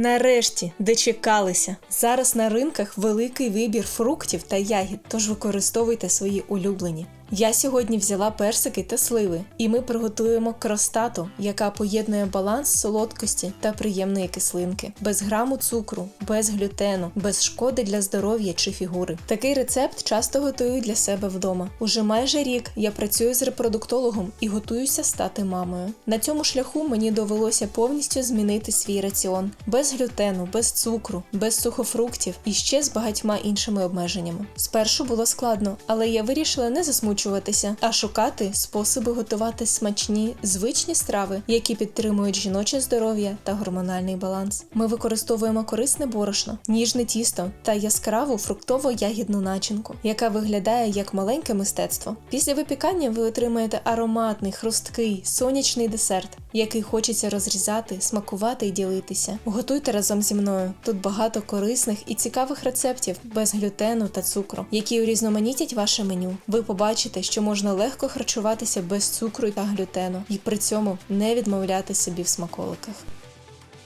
Нарешті дочекалися. Зараз на ринках великий вибір фруктів та ягід, тож використовуйте свої улюблені. Я сьогодні взяла персики та сливи, і ми приготуємо кростату, яка поєднує баланс солодкості та приємної кислинки, без граму цукру, без глютену, без шкоди для здоров'я чи фігури. Такий рецепт часто готую для себе вдома. Уже майже рік я працюю з репродуктологом і готуюся стати мамою. На цьому шляху мені довелося повністю змінити свій раціон без глютену, без цукру, без сухофруктів і ще з багатьма іншими обмеженнями. Спершу було складно, але я вирішила не засмучуватися, а шукати способи готувати смачні, звичні страви, які підтримують жіноче здоров'я та гормональний баланс. Ми використовуємо корисне борошно, ніжне тісто та яскраву фруктово-ягідну начинку, яка виглядає як маленьке мистецтво. Після випікання ви отримаєте ароматний, хрусткий, сонячний десерт, який хочеться розрізати, смакувати і ділитися. Готуйте разом зі мною. Тут багато корисних і цікавих рецептів без глютену та цукру, які урізноманітять ваше меню. Ви побачите, що можна легко харчуватися без цукру та глютену, і при цьому не відмовляти собі в смаколиках.